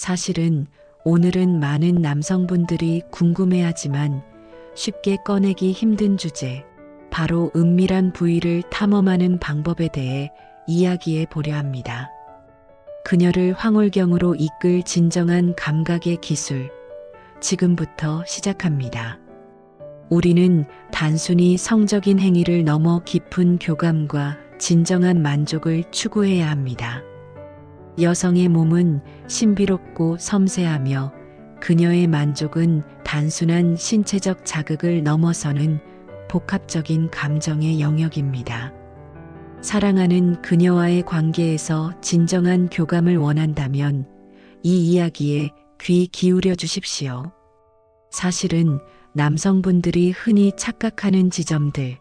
사실은 오늘은 많은 남성분들이 궁금해하지만 쉽게 꺼내기 힘든 주제, 바로 은밀한 부위를 탐험하는 방법에 대해 이야기해 보려 합니다. 그녀를 황홀경으로 이끌 진정한 감각의 기술, 지금부터 시작합니다. 우리는 단순히 성적인 행위를 넘어 깊은 교감과 진정한 만족을 추구해야 합니다. 여성의 몸은 신비롭고 섬세하며 그녀의 만족은 단순한 신체적 자극을 넘어서는 복합적인 감정의 영역입니다. 사랑하는 그녀와의 관계에서 진정한 교감을 원한다면 이 이야기에 귀 기울여 주십시오. 사실은 남성분들이 흔히 착각하는 지점들,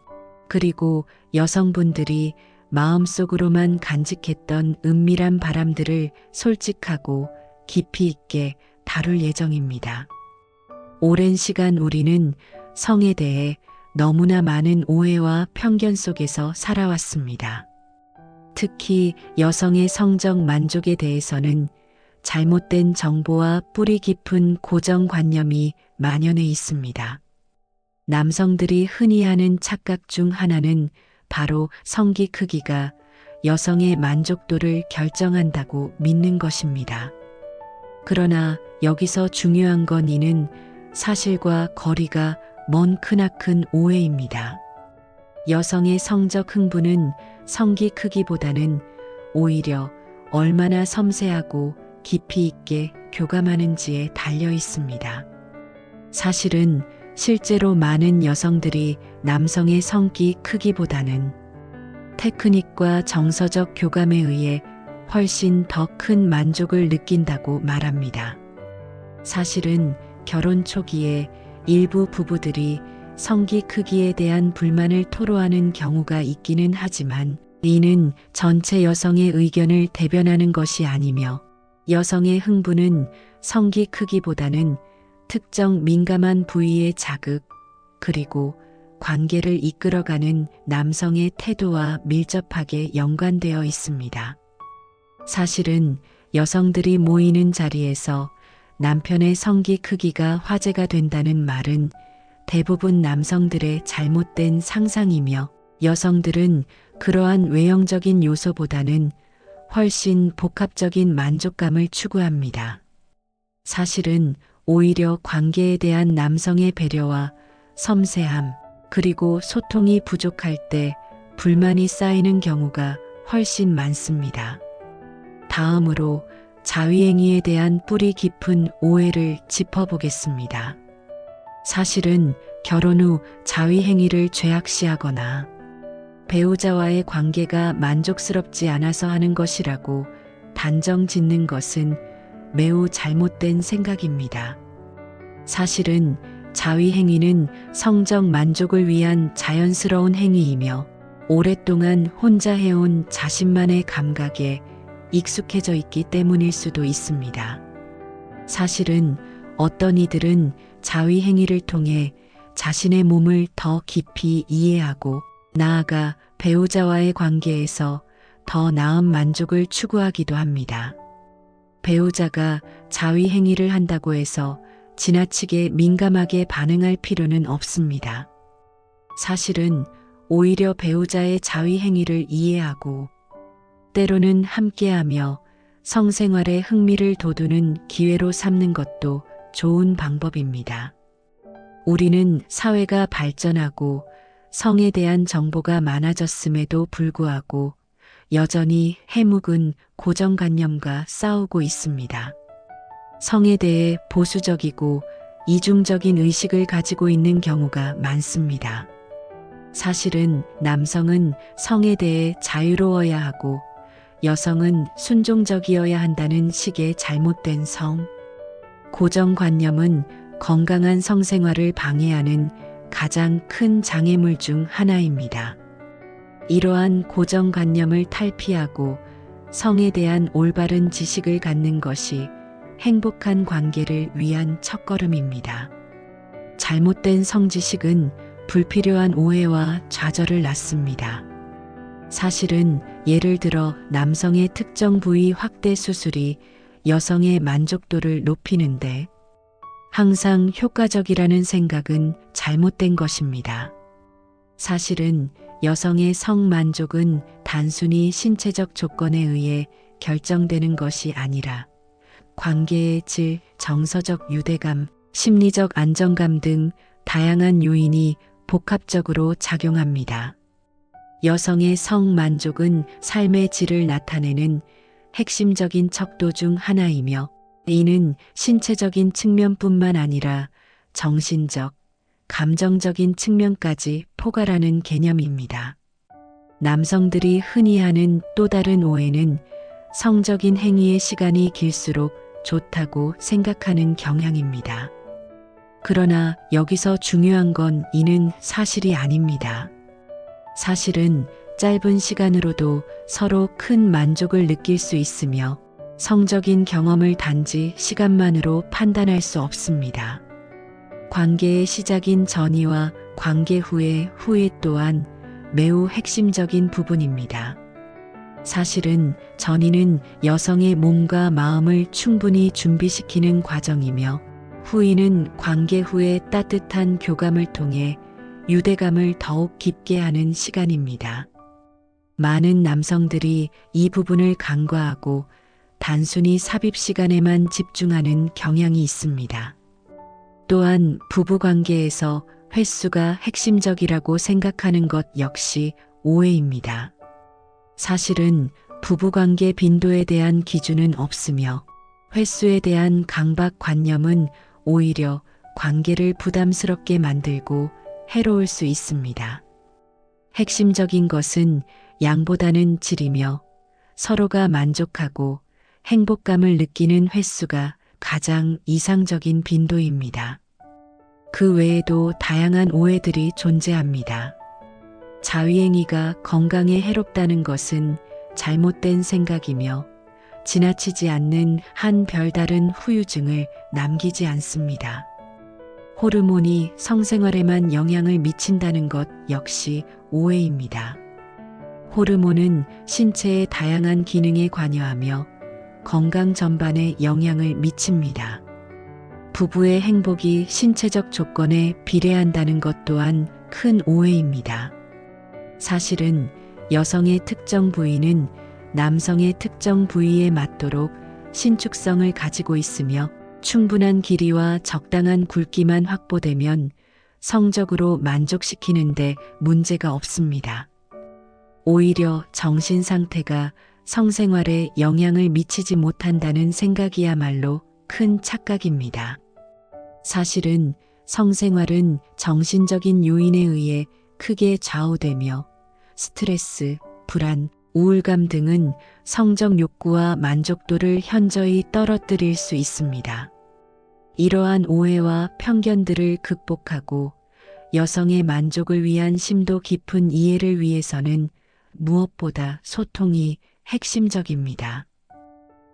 그리고 여성분들이 마음속으로만 간직했던 은밀한 바람들을 솔직하고 깊이 있게 다룰 예정입니다. 오랜 시간 우리는 성에 대해 너무나 많은 오해와 편견 속에서 살아왔습니다. 특히 여성의 성적 만족에 대해서는 잘못된 정보와 뿌리 깊은 고정관념이 만연해 있습니다. 남성들이 흔히 하는 착각 중 하나는 바로 성기 크기가 여성의 만족도를 결정한다고 믿는 것입니다. 그러나 여기서 중요한 건 이는 사실과 거리가 먼 크나큰 오해입니다. 여성의 성적 흥분은 성기 크기보다는 오히려 얼마나 섬세하고 깊이 있게 교감하는지에 달려 있습니다. 사실은 실제로 많은 여성들이 남성의 성기 크기보다는 테크닉과 정서적 교감에 의해 훨씬 더 큰 만족을 느낀다고 말합니다. 사실은 결혼 초기에 일부 부부들이 성기 크기에 대한 불만을 토로하는 경우가 있기는 하지만 이는 전체 여성의 의견을 대변하는 것이 아니며 여성의 흥분은 성기 크기보다는 특정 민감한 부위의 자극, 그리고 관계를 이끌어가는 남성의 태도와 밀접하게 연관되어 있습니다. 사실은 여성들이 모이는 자리에서 남편의 성기 크기가 화제가 된다는 말은 대부분 남성들의 잘못된 상상이며 여성들은 그러한 외형적인 요소보다는 훨씬 복합적인 만족감을 추구합니다. 사실은 오히려 관계에 대한 남성의 배려와 섬세함, 그리고 소통이 부족할 때 불만이 쌓이는 경우가 훨씬 많습니다. 다음으로 자위행위에 대한 뿌리 깊은 오해를 짚어보겠습니다. 사실은 결혼 후 자위행위를 죄악시하거나 배우자와의 관계가 만족스럽지 않아서 하는 것이라고 단정 짓는 것은 매우 잘못된 생각입니다. 사실은 자위행위는 성적 만족을 위한 자연스러운 행위이며 오랫동안 혼자 해온 자신만의 감각에 익숙해져 있기 때문일 수도 있습니다. 사실은 어떤 이들은 자위행위를 통해 자신의 몸을 더 깊이 이해하고 나아가 배우자와의 관계에서 더 나은 만족을 추구하기도 합니다. 배우자가 자위 행위를 한다고 해서 지나치게 민감하게 반응할 필요는 없습니다. 사실은 오히려 배우자의 자위 행위를 이해하고 때로는 함께하며 성생활의 흥미를 돋우는 기회로 삼는 것도 좋은 방법입니다. 우리는 사회가 발전하고 성에 대한 정보가 많아졌음에도 불구하고 여전히 해묵은 고정관념과 싸우고 있습니다. 성에 대해 보수적이고 이중적인 의식을 가지고 있는 경우가 많습니다. 사실은 남성은 성에 대해 자유로워야 하고 여성은 순종적이어야 한다는 식의 잘못된 성. 고정관념은 건강한 성생활을 방해하는 가장 큰 장애물 중 하나입니다. 이러한 고정관념을 탈피하고 성에 대한 올바른 지식을 갖는 것이 행복한 관계를 위한 첫걸음입니다. 잘못된 성지식은 불필요한 오해와 좌절을 낳습니다. 사실은 예를 들어 남성의 특정 부위 확대 수술이 여성의 만족도를 높이는데 항상 효과적이라는 생각은 잘못된 것입니다. 사실은 여성의 성만족은 단순히 신체적 조건에 의해 결정되는 것이 아니라 관계의 질, 정서적 유대감, 심리적 안정감 등 다양한 요인이 복합적으로 작용합니다. 여성의 성만족은 삶의 질을 나타내는 핵심적인 척도 중 하나이며 이는 신체적인 측면뿐만 아니라 정신적, 감정적인 측면까지 포괄하는 개념입니다. 남성들이 흔히 하는 또 다른 오해는 성적인 행위의 시간이 길수록 좋다고 생각하는 경향입니다. 그러나 여기서 중요한 건 이는 사실이 아닙니다. 사실은 짧은 시간으로도 서로 큰 만족을 느낄 수 있으며 성적인 경험을 단지 시간만으로 판단할 수 없습니다. 관계의 시작인 전이와 관계 후의 후에 또한 매우 핵심적인 부분입니다. 사실은 전이는 여성의 몸과 마음을 충분히 준비시키는 과정이며 후이는 관계 후의 따뜻한 교감을 통해 유대감을 더욱 깊게 하는 시간입니다. 많은 남성들이 이 부분을 간과하고 단순히 삽입 시간에만 집중하는 경향이 있습니다. 또한 부부 관계에서 횟수가 핵심적이라고 생각하는 것 역시 오해입니다. 사실은 부부 관계 빈도에 대한 기준은 없으며 횟수에 대한 강박관념은 오히려 관계를 부담스럽게 만들고 해로울 수 있습니다. 핵심적인 것은 양보다는 질이며 서로가 만족하고 행복감을 느끼는 횟수가 가장 이상적인 빈도입니다. 그 외에도 다양한 오해들이 존재합니다. 자위행위가 건강에 해롭다는 것은 잘못된 생각이며 지나치지 않는 한 별다른 후유증을 남기지 않습니다. 호르몬이 성생활에만 영향을 미친다는 것 역시 오해입니다. 호르몬은 신체의 다양한 기능에 관여하며 건강 전반에 영향을 미칩니다. 부부의 행복이 신체적 조건에 비례한다는 것 또한 큰 오해입니다. 사실은 여성의 특정 부위는 남성의 특정 부위에 맞도록 신축성을 가지고 있으며 충분한 길이와 적당한 굵기만 확보되면 성적으로 만족시키는데 문제가 없습니다. 오히려 정신 상태가 성생활에 영향을 미치지 못한다는 생각이야말로 큰 착각입니다. 사실은 성생활은 정신적인 요인에 의해 크게 좌우되며 스트레스, 불안, 우울감 등은 성적 욕구와 만족도를 현저히 떨어뜨릴 수 있습니다. 이러한 오해와 편견들을 극복하고 여성의 만족을 위한 심도 깊은 이해를 위해서는 무엇보다 소통이 핵심적입니다.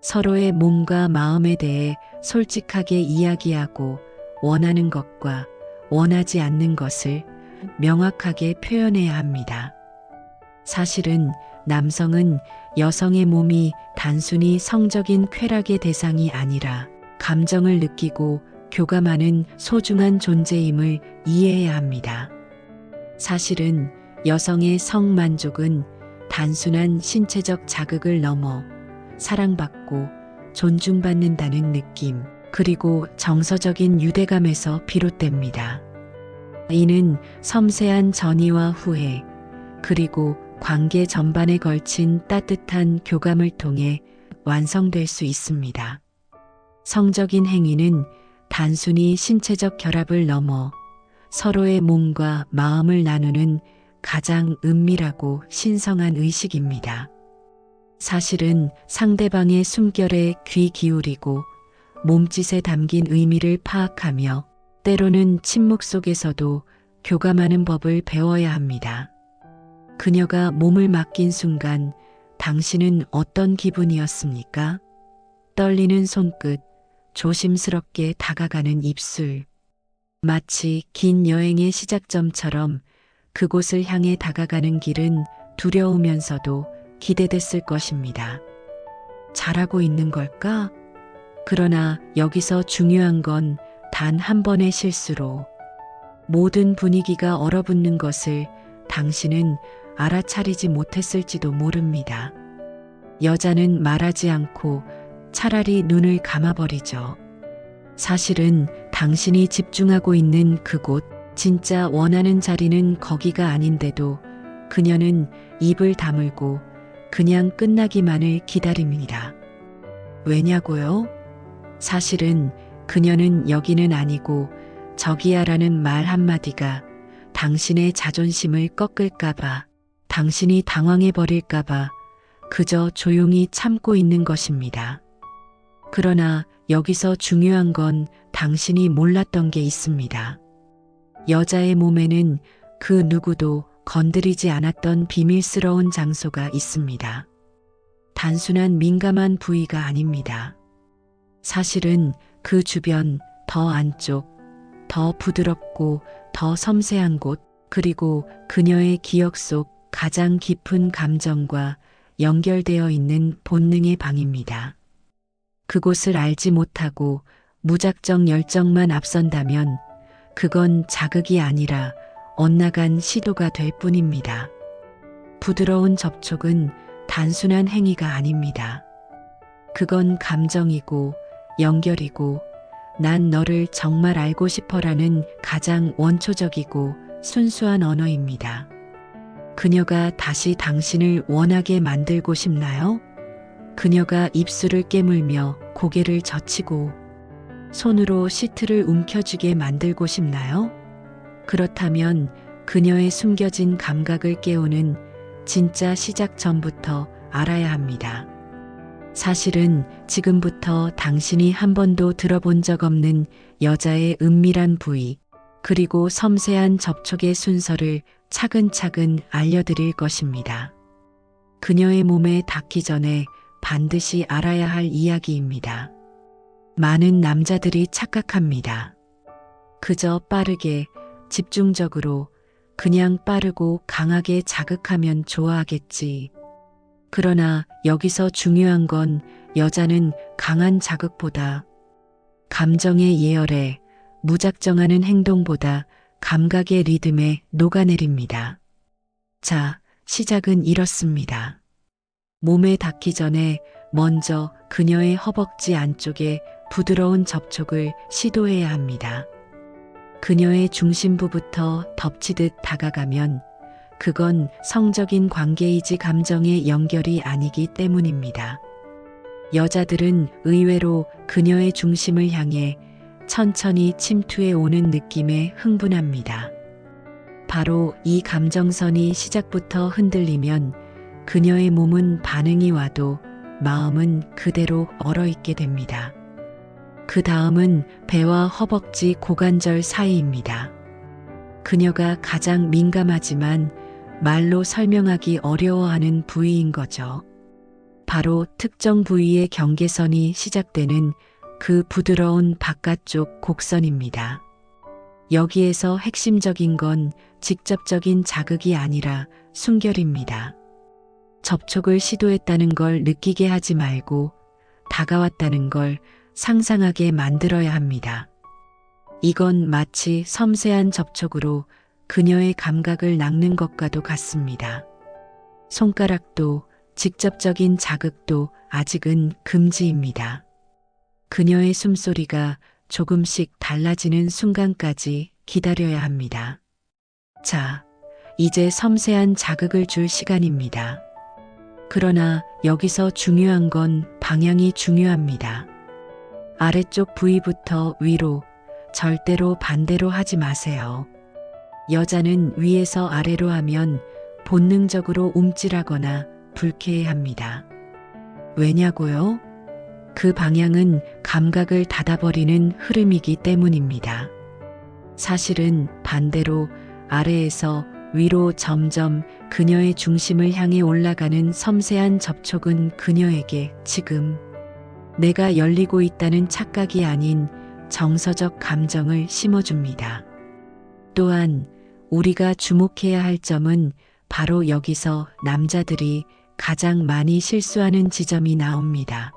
서로의 몸과 마음에 대해 솔직하게 이야기하고 원하는 것과 원하지 않는 것을 명확하게 표현해야 합니다. 사실은 남성은 여성의 몸이 단순히 성적인 쾌락의 대상이 아니라 감정을 느끼고 교감하는 소중한 존재임을 이해해야 합니다. 사실은 여성의 성만족은 단순한 신체적 자극을 넘어 사랑받고 존중받는다는 느낌, 그리고 정서적인 유대감에서 비롯됩니다. 이는 섬세한 전이와 후회, 그리고 관계 전반에 걸친 따뜻한 교감을 통해 완성될 수 있습니다. 성적인 행위는 단순히 신체적 결합을 넘어 서로의 몸과 마음을 나누는 가장 은밀하고 신성한 의식입니다. 사실은 상대방의 숨결에 귀 기울이고 몸짓에 담긴 의미를 파악하며 때로는 침묵 속에서도 교감하는 법을 배워야 합니다. 그녀가 몸을 맡긴 순간 당신은 어떤 기분이었습니까? 떨리는 손끝, 조심스럽게 다가가는 입술. 마치 긴 여행의 시작점처럼 그곳을 향해 다가가는 길은 두려우면서도 기대됐을 것입니다. 잘하고 있는 걸까? 그러나 여기서 중요한 건 단 한 번의 실수로 모든 분위기가 얼어붙는 것을 당신은 알아차리지 못했을지도 모릅니다. 여자는 말하지 않고 차라리 눈을 감아버리죠. 사실은 당신이 집중하고 있는 그곳, 진짜 원하는 자리는 거기가 아닌데도 그녀는 입을 다물고 그냥 끝나기만을 기다립니다. 왜냐고요? 사실은 그녀는 여기는 아니고 저기야라는 말 한마디가 당신의 자존심을 꺾을까봐, 당신이 당황해버릴까봐 그저 조용히 참고 있는 것입니다. 그러나 여기서 중요한 건 당신이 몰랐던 게 있습니다. 여자의 몸에는 그 누구도 건드리지 않았던 비밀스러운 장소가 있습니다. 단순한 민감한 부위가 아닙니다. 사실은 그 주변 더 안쪽, 더 부드럽고 더 섬세한 곳, 그리고 그녀의 기억 속 가장 깊은 감정과 연결되어 있는 본능의 방입니다. 그곳을 알지 못하고 무작정 열정만 앞선다면 그건 자극이 아니라 엇나간 시도가 될 뿐입니다. 부드러운 접촉은 단순한 행위가 아닙니다. 그건 감정이고 연결이고 난 너를 정말 알고 싶어라는 가장 원초적이고 순수한 언어입니다. 그녀가 다시 당신을 원하게 만들고 싶나요? 그녀가 입술을 깨물며 고개를 젖히고 손으로 시트를 움켜쥐게 만들고 싶나요? 그렇다면 그녀의 숨겨진 감각을 깨우는 진짜 시작 전부터 알아야 합니다. 사실은 지금부터 당신이 한 번도 들어본 적 없는 여자의 은밀한 부위, 그리고 섬세한 접촉의 순서를 차근차근 알려드릴 것입니다. 그녀의 몸에 닿기 전에 반드시 알아야 할 이야기입니다. 많은 남자들이 착각합니다. 그저 빠르게, 집중적으로, 그냥 빠르고 강하게 자극하면 좋아하겠지. 그러나 여기서 중요한 건 여자는 강한 자극보다 감정의 예열에 무작정하는 행동보다 감각의 리듬에 녹아내립니다. 자, 시작은 이렇습니다. 몸에 닿기 전에 먼저 그녀의 허벅지 안쪽에 부드러운 접촉을 시도해야 합니다. 그녀의 중심부부터 덮치듯 다가가면 그건 성적인 관계이지 감정의 연결이 아니기 때문입니다. 여자들은 의외로 그녀의 중심을 향해 천천히 침투해 오는 느낌에 흥분합니다. 바로 이 감정선이 시작부터 흔들리면 그녀의 몸은 반응이 와도 마음은 그대로 얼어있게 됩니다. 그 다음은 배와 허벅지 고관절 사이입니다. 그녀가 가장 민감하지만 말로 설명하기 어려워하는 부위인 거죠. 바로 특정 부위의 경계선이 시작되는 그 부드러운 바깥쪽 곡선입니다. 여기에서 핵심적인 건 직접적인 자극이 아니라 순결입니다. 접촉을 시도했다는 걸 느끼게 하지 말고 다가왔다는 걸 상상하게 만들어야 합니다. 이건 마치 섬세한 접촉으로 그녀의 감각을 낚는 것과도 같습니다. 손가락도 직접적인 자극도 아직은 금지입니다. 그녀의 숨소리가 조금씩 달라지는 순간까지 기다려야 합니다. 자, 이제 섬세한 자극을 줄 시간입니다. 그러나 여기서 중요한 건 방향이 중요합니다. 아래쪽 부위부터 위로, 절대로 반대로 하지 마세요. 여자는 위에서 아래로 하면 본능적으로 움찔하거나 불쾌해합니다. 왜냐고요? 그 방향은 감각을 닫아버리는 흐름이기 때문입니다. 사실은 반대로 아래에서 위로 점점 그녀의 중심을 향해 올라가는 섬세한 접촉은 그녀에게 지금 내가 열리고 있다는 착각이 아닌 정서적 감정을 심어줍니다. 또한 우리가 주목해야 할 점은 바로 여기서 남자들이 가장 많이 실수하는 지점이 나옵니다.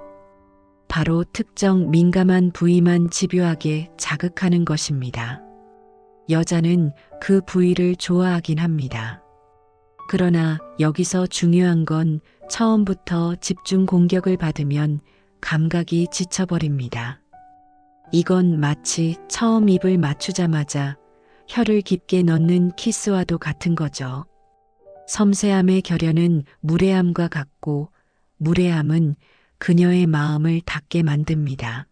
바로 특정 민감한 부위만 집요하게 자극하는 것입니다. 여자는 그 부위를 좋아하긴 합니다. 그러나 여기서 중요한 건 처음부터 집중 공격을 받으면 감각이 지쳐버립니다. 이건 마치 처음 입을 맞추자마자 혀를 깊게 넣는 키스와도 같은 거죠. 섬세함의 결연은 무례함과 같고 무례함은 그녀의 마음을 닫게 만듭니다.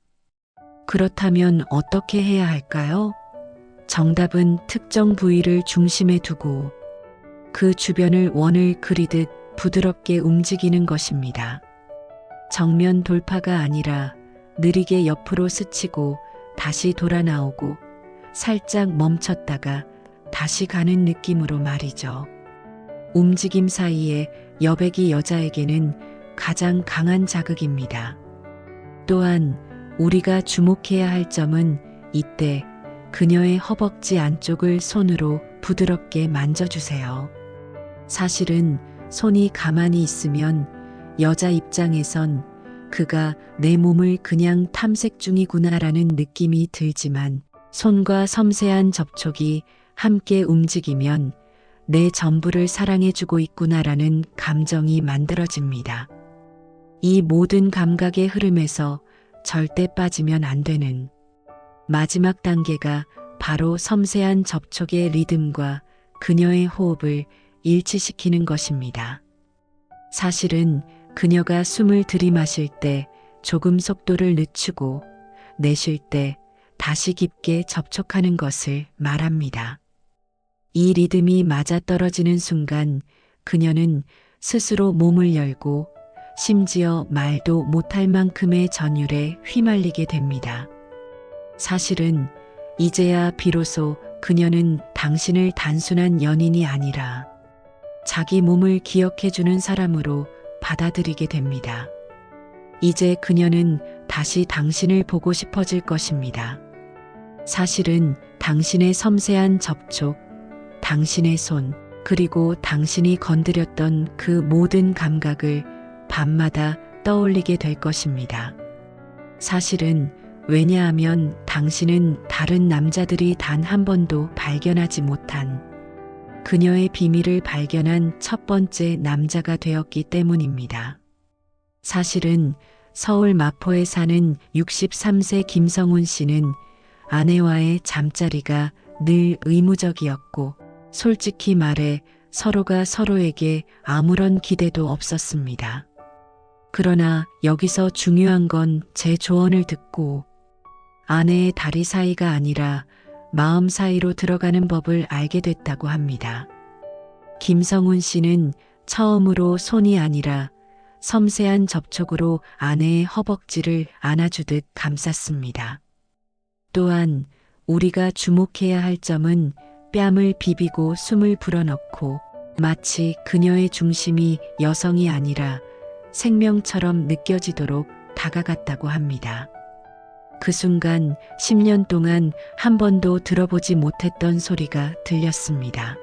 그렇다면 어떻게 해야 할까요? 정답은 특정 부위를 중심에 두고 그 주변을 원을 그리듯 부드럽게 움직이는 것입니다. 정면 돌파가 아니라 느리게 옆으로 스치고 다시 돌아 나오고 살짝 멈췄다가 다시 가는 느낌으로 말이죠. 움직임 사이에 여백이 여자에게는 가장 강한 자극입니다. 또한 우리가 주목해야 할 점은 이때 그녀의 허벅지 안쪽을 손으로 부드럽게 만져주세요. 사실은 손이 가만히 있으면 여자 입장에선 그가 내 몸을 그냥 탐색 중이구나라는 느낌이 들지만 손과 섬세한 접촉이 함께 움직이면 내 전부를 사랑해주고 있구나라는 감정이 만들어집니다. 이 모든 감각의 흐름에서 절대 빠지면 안 되는 마지막 단계가 바로 섬세한 접촉의 리듬과 그녀의 호흡을 일치시키는 것입니다. 사실은 그녀가 숨을 들이마실 때 조금 속도를 늦추고 내쉴 때 다시 깊게 접촉하는 것을 말합니다. 이 리듬이 맞아떨어지는 순간 그녀는 스스로 몸을 열고 심지어 말도 못할 만큼의 전율에 휘말리게 됩니다. 사실은 이제야 비로소 그녀는 당신을 단순한 연인이 아니라 자기 몸을 기억해주는 사람으로 받아들이게 됩니다. 이제 그녀는 다시 당신을 보고 싶어질 것입니다. 사실은 당신의 섬세한 접촉, 당신의 손, 그리고 당신이 건드렸던 그 모든 감각을 밤마다 떠올리게 될 것입니다. 사실은 왜냐하면 당신은 다른 남자들이 단 한 번도 발견하지 못한 그녀의 비밀을 발견한 첫 번째 남자가 되었기 때문입니다. 사실은 서울 마포에 사는 63세 김성훈 씨는 아내와의 잠자리가 늘 의무적이었고 솔직히 말해 서로가 서로에게 아무런 기대도 없었습니다. 그러나 여기서 중요한 건 제 조언을 듣고 아내의 다리 사이가 아니라 마음 사이로 들어가는 법을 알게 됐다고 합니다. 김성훈 씨는 처음으로 손이 아니라 섬세한 접촉으로 아내의 허벅지를 안아주듯 감쌌습니다. 또한 우리가 주목해야 할 점은 뺨을 비비고 숨을 불어넣고 마치 그녀의 중심이 여성이 아니라 생명처럼 느껴지도록 다가갔다고 합니다. 그 순간 10년 동안 한 번도 들어보지 못했던 소리가 들렸습니다.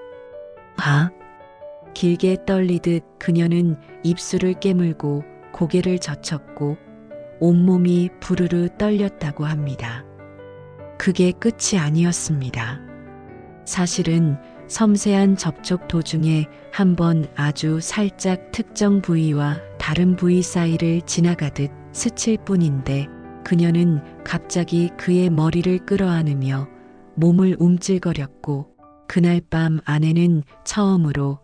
아? 길게 떨리듯 그녀는 입술을 깨물고 고개를 젖혔고 온몸이 부르르 떨렸다고 합니다. 그게 끝이 아니었습니다. 사실은 섬세한 접촉 도중에 한 번 아주 살짝 특정 부위와 다른 부위 사이를 지나가듯 스칠 뿐인데 그녀는 갑자기 그의 머리를 끌어안으며 몸을 움찔거렸고 그날 밤 아내는 처음으로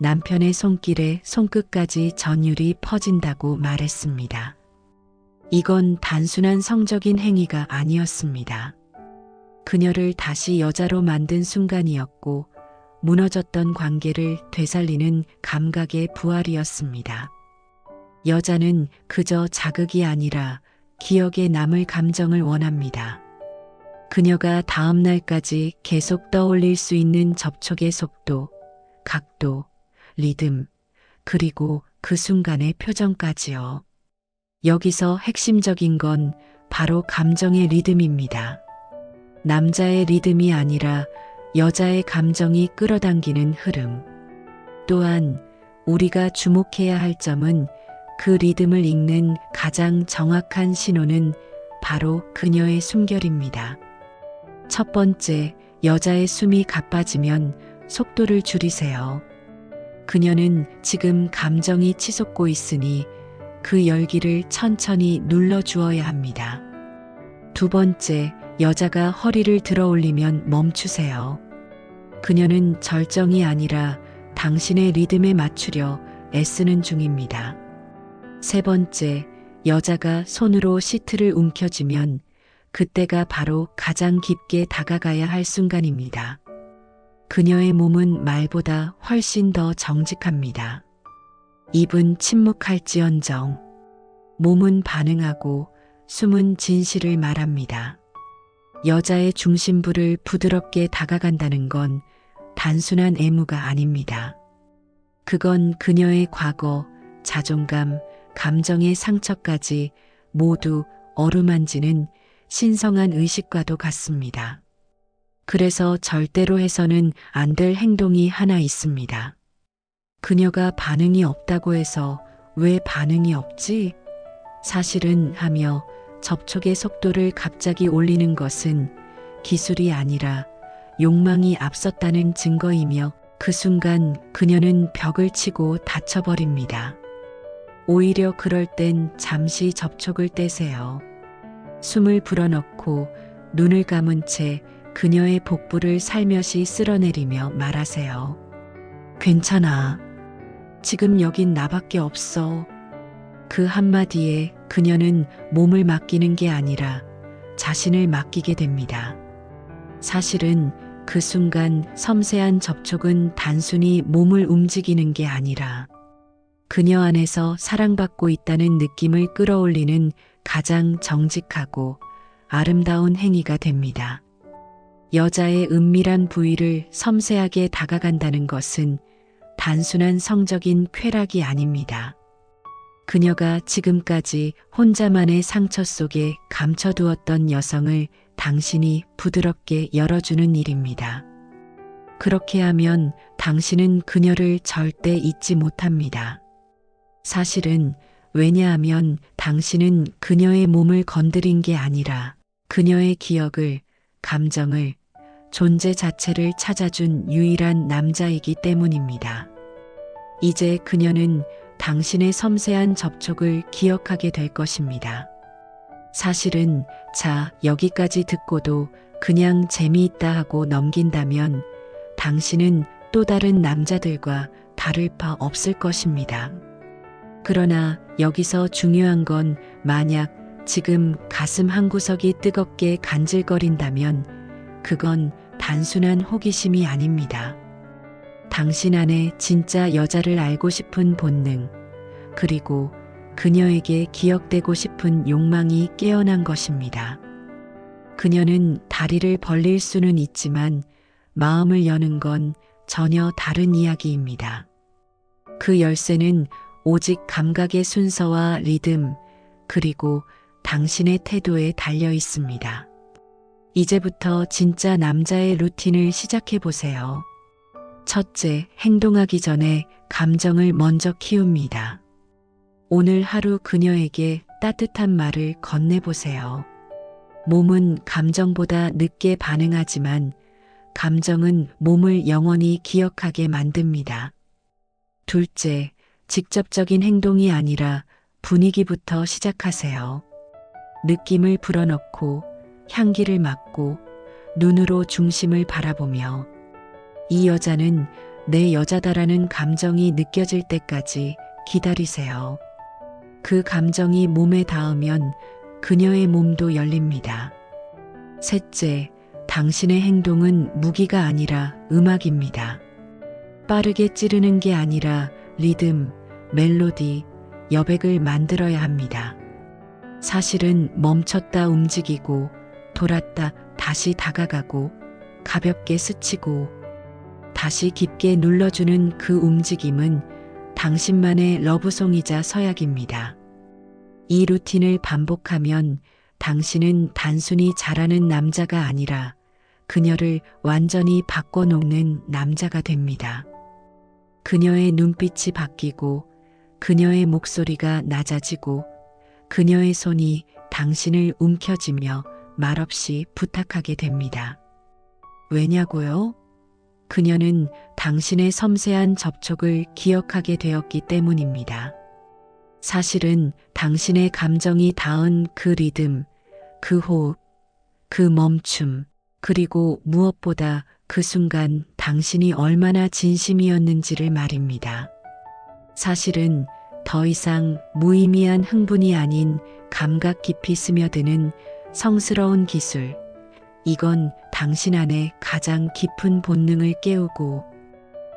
남편의 손길에 손끝까지 전율이 퍼진다고 말했습니다. 이건 단순한 성적인 행위가 아니었습니다. 그녀를 다시 여자로 만든 순간이었고 무너졌던 관계를 되살리는 감각의 부활이었습니다. 여자는 그저 자극이 아니라 기억에 남을 감정을 원합니다. 그녀가 다음 날까지 계속 떠올릴 수 있는 접촉의 속도, 각도, 리듬, 그리고 그 순간의 표정까지요. 여기서 핵심적인 건 바로 감정의 리듬입니다. 남자의 리듬이 아니라 여자의 감정이 끌어당기는 흐름. 또한 우리가 주목해야 할 점은 그 리듬을 읽는 가장 정확한 신호는 바로 그녀의 숨결입니다. 첫 번째, 여자의 숨이 가빠지면 속도를 줄이세요. 그녀는 지금 감정이 치솟고 있으니 그 열기를 천천히 눌러 주어야 합니다. 두 번째, 여자가 허리를 들어 올리면 멈추세요. 그녀는 절정이 아니라 당신의 리듬에 맞추려 애쓰는 중입니다. 세 번째, 여자가 손으로 시트를 움켜쥐면 그때가 바로 가장 깊게 다가가야 할 순간입니다. 그녀의 몸은 말보다 훨씬 더 정직합니다. 입은 침묵할지언정, 몸은 반응하고 숨은 진실을 말합니다. 여자의 중심부를 부드럽게 다가간다는 건 단순한 애무가 아닙니다. 그건 그녀의 과거, 자존감, 감정의 상처까지 모두 어루만지는 신성한 의식과도 같습니다. 그래서 절대로 해서는 안 될 행동이 하나 있습니다. 그녀가 반응이 없다고 해서 왜 반응이 없지? 사실은 하며 접촉의 속도를 갑자기 올리는 것은 기술이 아니라 욕망이 앞섰다는 증거이며 그 순간 그녀는 벽을 치고 다쳐버립니다. 오히려 그럴 땐 잠시 접촉을 떼세요. 숨을 불어넣고 눈을 감은 채 그녀의 복부를 살며시 쓸어내리며 말하세요. 괜찮아. 지금 여긴 나밖에 없어. 그 한마디에 그녀는 몸을 맡기는 게 아니라 자신을 맡기게 됩니다. 사실은 그 순간 섬세한 접촉은 단순히 몸을 움직이는 게 아니라 그녀 안에서 사랑받고 있다는 느낌을 끌어올리는 가장 정직하고 아름다운 행위가 됩니다. 여자의 은밀한 부위를 섬세하게 다가간다는 것은 단순한 성적인 쾌락이 아닙니다. 그녀가 지금까지 혼자만의 상처 속에 감춰두었던 여성을 당신이 부드럽게 열어주는 일입니다. 그렇게 하면 당신은 그녀를 절대 잊지 못합니다. 사실은 왜냐하면 당신은 그녀의 몸을 건드린 게 아니라 그녀의 기억을, 감정을, 존재 자체를 찾아준 유일한 남자이기 때문입니다. 이제 그녀는 당신의 섬세한 접촉을 기억하게 될 것입니다. 사실은 자, 여기까지 듣고도 그냥 재미있다 하고 넘긴다면 당신은 또 다른 남자들과 다를 바 없을 것입니다. 그러나 여기서 중요한 건 만약 지금 가슴 한구석이 뜨겁게 간질거린다면 그건 단순한 호기심이 아닙니다. 당신 안에 진짜 여자를 알고 싶은 본능, 그리고 그녀에게 기억되고 싶은 욕망이 깨어난 것입니다. 그녀는 다리를 벌릴 수는 있지만 마음을 여는 건 전혀 다른 이야기입니다. 그 열쇠는 오직 감각의 순서와 리듬, 그리고 당신의 태도에 달려 있습니다. 이제부터 진짜 남자의 루틴을 시작해 보세요. 첫째, 행동하기 전에 감정을 먼저 키웁니다. 오늘 하루 그녀에게 따뜻한 말을 건네보세요. 몸은 감정보다 늦게 반응하지만 감정은 몸을 영원히 기억하게 만듭니다. 둘째, 직접적인 행동이 아니라 분위기부터 시작하세요. 느낌을 불어넣고 향기를 맡고 눈으로 중심을 바라보며 이 여자는 내 여자다라는 감정이 느껴질 때까지 기다리세요. 그 감정이 몸에 닿으면 그녀의 몸도 열립니다. 셋째, 당신의 행동은 무기가 아니라 음악입니다. 빠르게 찌르는 게 아니라 리듬, 멜로디, 여백을 만들어야 합니다. 사실은 멈췄다 움직이고 돌았다 다시 다가가고 가볍게 스치고 다시 깊게 눌러주는 그 움직임은 당신만의 러브송이자 서약입니다. 이 루틴을 반복하면 당신은 단순히 잘하는 남자가 아니라 그녀를 완전히 바꿔놓는 남자가 됩니다. 그녀의 눈빛이 바뀌고 그녀의 목소리가 낮아지고 그녀의 손이 당신을 움켜쥐며 말없이 부탁하게 됩니다. 왜냐고요? 그녀는 당신의 섬세한 접촉을 기억하게 되었기 때문입니다. 사실은 당신의 감정이 닿은 그 리듬, 그 호흡, 그 멈춤, 그리고 무엇보다 그 순간 당신이 얼마나 진심이었는지를 말입니다. 사실은 더 이상 무의미한 흥분이 아닌 감각 깊이 스며드는 성스러운 기술. 이건 당신 안에 가장 깊은 본능을 깨우고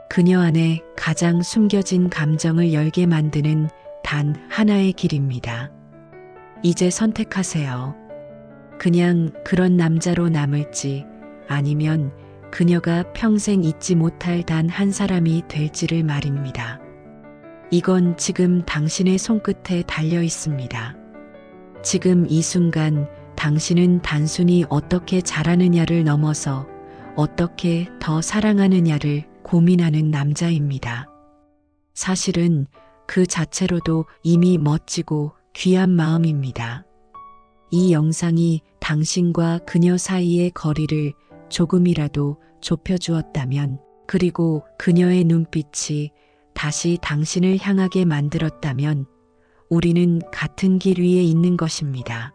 그녀 안에 가장 숨겨진 감정을 열게 만드는 단 하나의 길입니다. 이제 선택하세요. 그냥 그런 남자로 남을지 아니면 그녀가 평생 잊지 못할 단 한 사람이 될지를 말입니다. 이건 지금 당신의 손끝에 달려 있습니다. 지금 이 순간 당신은 단순히 어떻게 잘하느냐를 넘어서 어떻게 더 사랑하느냐를 고민하는 남자입니다. 사실은 그 자체로도 이미 멋지고 귀한 마음입니다. 이 영상이 당신과 그녀 사이의 거리를 조금이라도 좁혀주었다면, 그리고 그녀의 눈빛이 다시 당신을 향하게 만들었다면, 우리는 같은 길 위에 있는 것입니다.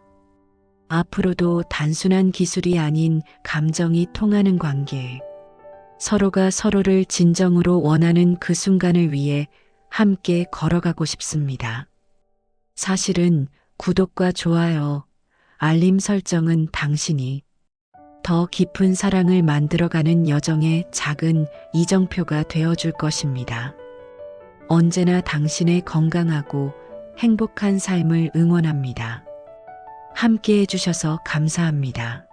앞으로도 단순한 기술이 아닌 감정이 통하는 관계. 서로가 서로를 진정으로 원하는 그 순간을 위해 함께 걸어가고 싶습니다. 사실은 구독과 좋아요, 알림 설정은 당신이 더 깊은 사랑을 만들어가는 여정의 작은 이정표가 되어줄 것입니다. 언제나 당신의 건강하고 행복한 삶을 응원합니다. 함께 해주셔서 감사합니다.